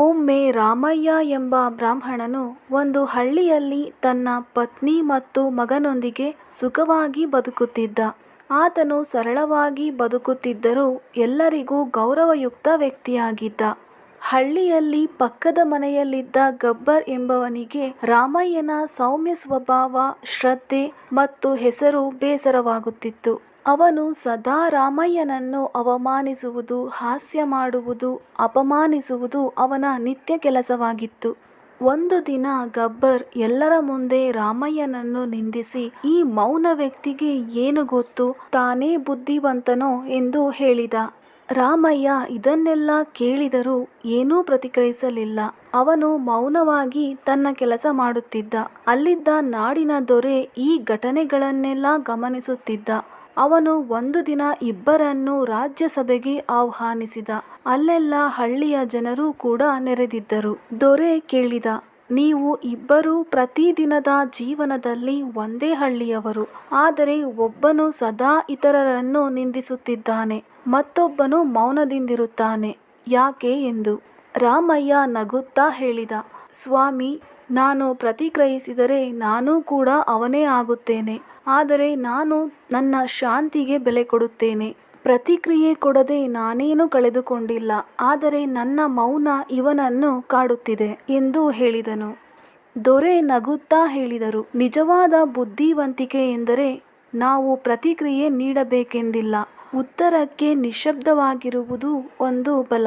ಒಮ್ಮೆ ರಾಮಯ್ಯ ಎಂಬ ಬ್ರಾಹ್ಮಣನು ಒಂದು ಹಳ್ಳಿಯಲ್ಲಿ ತನ್ನ ಪತ್ನಿ ಮತ್ತು ಮಗನೊಂದಿಗೆ ಸುಖವಾಗಿ ಬದುಕುತ್ತಿದ್ದ. ಆತನು ಸರಳವಾಗಿ ಬದುಕುತ್ತಿದ್ದರೂ ಎಲ್ಲರಿಗೂ ಗೌರವಯುಕ್ತ ವ್ಯಕ್ತಿಯಾಗಿದ್ದ. ಹಳ್ಳಿಯಲ್ಲಿ ಪಕ್ಕದ ಮನೆಯಲ್ಲಿದ್ದ ಗಬ್ಬರ್ ಎಂಬವನಿಗೆ ರಾಮಯ್ಯನ ಸೌಮ್ಯ ಸ್ವಭಾವ, ಶ್ರದ್ಧೆ ಮತ್ತು ಹೆಸರು ಬೇಸರವಾಗುತ್ತಿತ್ತು. ಅವನು ಸದಾ ರಾಮಯ್ಯನನ್ನು ಅವಮಾನಿಸುವುದು, ಹಾಸ್ಯ ಮಾಡುವುದು, ಅಪಮಾನಿಸುವುದು ಅವನ ನಿತ್ಯ ಕೆಲಸವಾಗಿತ್ತು. ಒಂದು ದಿನ ಗಬ್ಬರ್ ಎಲ್ಲರ ಮುಂದೆ ರಾಮಯ್ಯನನ್ನು ನಿಂದಿಸಿ, ಈ ಮೌನ ವ್ಯಕ್ತಿಗೆ ಏನು ಗೊತ್ತು, ತಾನೇ ಬುದ್ಧಿವಂತನೋ ಎಂದು ಹೇಳಿದ. ರಾಮಯ್ಯ ಇದನ್ನೆಲ್ಲ ಕೇಳಿದರೂ ಏನೂ ಪ್ರತಿಕ್ರಿಯಿಸಲಿಲ್ಲ. ಅವನು ಮೌನವಾಗಿ ತನ್ನ ಕೆಲಸ ಮಾಡುತ್ತಿದ್ದ. ಅಲ್ಲಿದ್ದ ನಾಡಿನ ದೊರೆ ಈ ಘಟನೆಗಳನ್ನೆಲ್ಲ ಗಮನಿಸುತ್ತಿದ್ದ. ಅವನು ಒಂದು ದಿನ ಇಬ್ಬರನ್ನು ರಾಜ್ಯಸಭೆಗೆ ಆಹ್ವಾನಿಸಿದ. ಅಲ್ಲೆಲ್ಲ ಹಳ್ಳಿಯ ಜನರು ಕೂಡ ನೆರೆದಿದ್ದರು. ದೊರೆ ಕೇಳಿದ, ನೀವು ಇಬ್ಬರೂ ಪ್ರತಿದಿನದ ಜೀವನದಲ್ಲಿ ಒಂದೇ ಹಳ್ಳಿಯವರು. ಆದರೆ ಒಬ್ಬನು ಸದಾ ಇತರರನ್ನು ನಿಂದಿಸುತ್ತಿದ್ದಾನೆ, ಮತ್ತೊಬ್ಬನು ಮೌನದಿಂದಿರುತ್ತಾನೆ, ಯಾಕೆ ಎಂದು. ರಾಮಯ್ಯ ನಗುತ್ತಾ ಹೇಳಿದ, ಸ್ವಾಮಿ, ನಾನು ಪ್ರತಿಕ್ರಯಿಸಿದರೆ ನಾನೂ ಕೂಡ ಅವನೇ ಆಗುತ್ತೇನೆ. ಆದರೆ ನಾನು ನನ್ನ ಶಾಂತಿಗೆ ಬೆಲೆ ಕೊಡುತ್ತೇನೆ. ಪ್ರತಿಕ್ರಿಯೆ ಕೊಡದೆ ನಾನೇನು ಕಳೆದುಕೊಂಡಿಲ್ಲ. ಆದರೆ ನನ್ನ ಮೌನ ಇವನನ್ನು ಕಾಡುತ್ತಿದೆ ಎಂದು ಹೇಳಿದನು. ದೊರೆ ನಗುತ್ತಾ ಹೇಳಿದರು, ನಿಜವಾದ ಬುದ್ಧಿವಂತಿಕೆ ಎಂದರೆ ನಾವು ಪ್ರತಿಕ್ರಿಯೆ ನೀಡಬೇಕೆಂದಿಲ್ಲ. ಉತ್ತರಕ್ಕೆ ನಿಶ್ಶಬ್ದವಾಗಿರುವುದು ಒಂದು ಬಲ.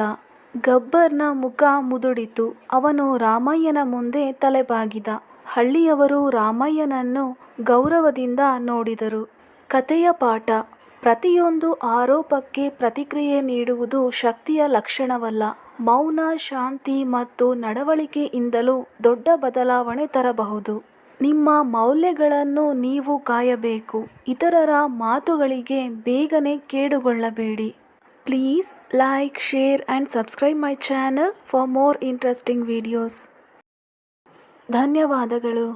ಗಬ್ಬರ್ನ ಮುಖ ಮುದುಡಿತು. ಅವನು ರಾಮಯ್ಯನ ಮುಂದೆ ತಲೆಬಾಗಿದ. ಹಳ್ಳಿಯವರು ರಾಮಯ್ಯನನ್ನು ಗೌರವದಿಂದ ನೋಡಿದರು. ಕಥೆಯ ಪಾಠ ಪ್ರತಿಯೊಂದು ಆರೋಪಕ್ಕೆ ಪ್ರತಿಕ್ರಿಯೆ ನೀಡುವುದು ಶಕ್ತಿಯ ಲಕ್ಷಣವಲ್ಲ. ಮೌನ, ಶಾಂತಿ ಮತ್ತು ನಡವಳಿಕೆಯಿಂದಲೂ ದೊಡ್ಡ ಬದಲಾವಣೆ ತರಬಹುದು. ನಿಮ್ಮ ಮೌಲ್ಯಗಳನ್ನು ನೀವು ಕಾಯಬೇಕು. ಇತರರ ಮಾತುಗಳಿಗೆ ಬೇಗನೆ ಕೇಡುಗೊಳ್ಳಬೇಡಿ. Please like, share and subscribe my channel for more interesting videos. ಧನ್ಯವಾದಗಳು.